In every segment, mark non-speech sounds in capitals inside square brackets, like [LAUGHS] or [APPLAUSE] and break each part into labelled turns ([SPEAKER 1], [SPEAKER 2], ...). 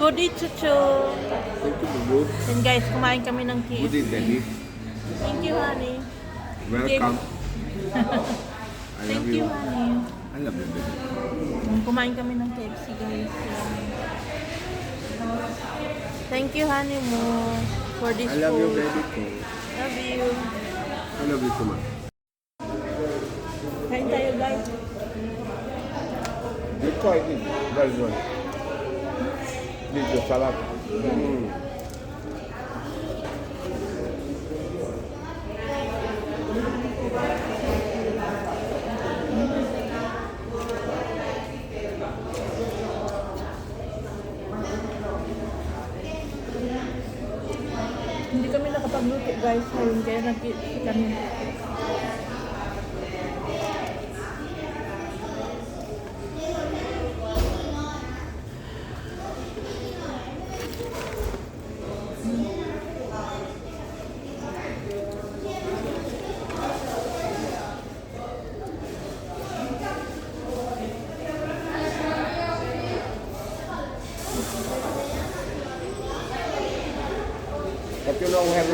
[SPEAKER 1] Goody chuchu.
[SPEAKER 2] Thank you, Bubu.
[SPEAKER 1] And guys, kumain kami ng
[SPEAKER 2] Good
[SPEAKER 1] KFC.
[SPEAKER 2] Daddy.
[SPEAKER 1] Thank you, honey.
[SPEAKER 2] Welcome. [LAUGHS] I
[SPEAKER 1] Thank you, honey.
[SPEAKER 2] I love you, baby.
[SPEAKER 1] Mm, Kumain kami ng KFC, guys. Thank you, honey mo, for this
[SPEAKER 2] I love you, baby. too.
[SPEAKER 1] Love you.
[SPEAKER 2] I love you so much.
[SPEAKER 1] Kain tayo, guys.
[SPEAKER 2] Try this. Very good. This is salad. Mm.
[SPEAKER 1] Hindi kami nakapagluto, guys. Ngayon, kaya nag kami.
[SPEAKER 2] You know we have.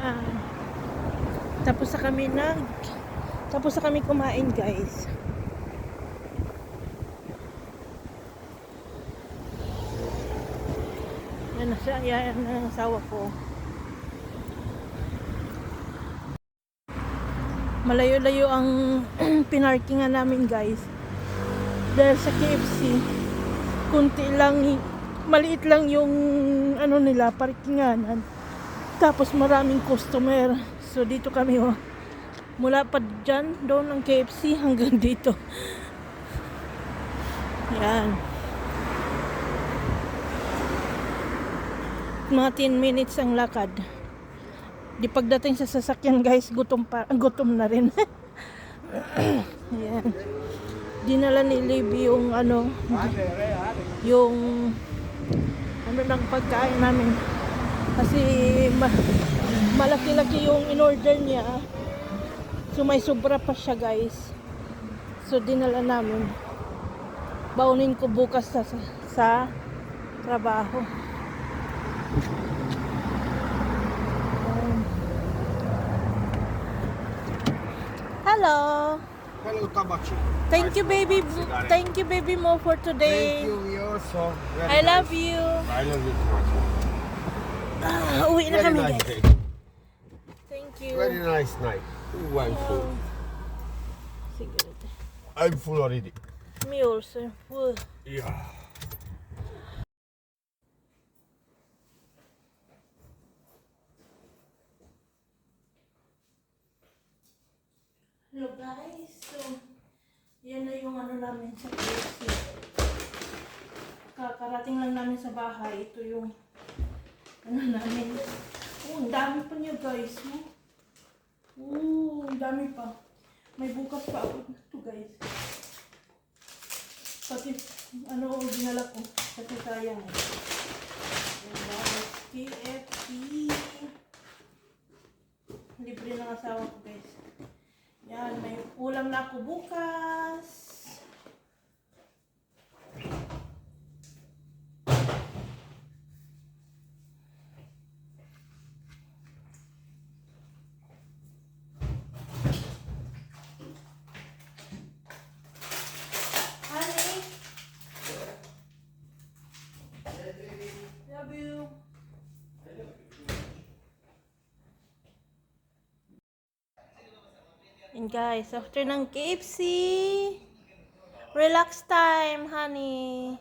[SPEAKER 1] Ah, tapos na kami nag tapos na kami kumain guys yan na siya yan ang asawa ko malayo-layo ang [CLEARS THROAT] pinarkingan namin guys. Dahil sa KFC kunti lang maliit lang yung ano nila parkinganan. Tapos maraming customer. So dito kami oh. Mula pa dyan doon ang KFC [LAUGHS] hanggang dito. Yan. Mga 10 minutes ang lakad Di pagdating sa sasakyan guys, gutom pa, [LAUGHS] gutom na rin. [COUGHS] Ayan. Dinala ni Libby yung ano, yung ano ng pagkain namin. Kasi ma- malaki-laki yung in-order niya. So may sobra pa siya guys. So dinala namin. Baunin ko bukas sa, sa trabaho. Hello.
[SPEAKER 2] Hello, Tabachi.
[SPEAKER 1] Thank you, baby. Thank you, baby mo for today.
[SPEAKER 2] Thank you. So very
[SPEAKER 1] I love you.
[SPEAKER 2] I love you so much.
[SPEAKER 1] Ah, uwi na
[SPEAKER 2] Very
[SPEAKER 1] kami,
[SPEAKER 2] nice
[SPEAKER 1] guys.
[SPEAKER 2] day.
[SPEAKER 1] Thank you.
[SPEAKER 2] Very nice night. Ooh, I'm full.
[SPEAKER 1] Sige.
[SPEAKER 2] I'm full already.
[SPEAKER 1] Me also. Woo.
[SPEAKER 2] Yeah.
[SPEAKER 1] Hello, guys. So, yan na yung ano namin sa KFC. Kakarating lang namin sa bahay. Ito yung ano namin. Oh, ang dami pa niya, guys. Oh, oh ang dami pa. May bukas pa ako ito, guys. Pati, ano, dinala ko. Kasi sayang eh. Guys. KFC. Libre ng asawa ko, guys. Yan, may ulam na ako bukas. Honey. Love. And guys, after ng KFC, relax time, honey.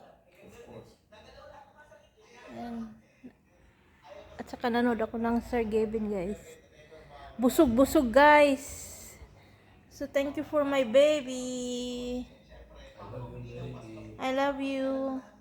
[SPEAKER 1] Ayan. At saka nanood ako ng Sir Gavin, guys. Busog-busog, guys. So, thank you for my baby. I love you.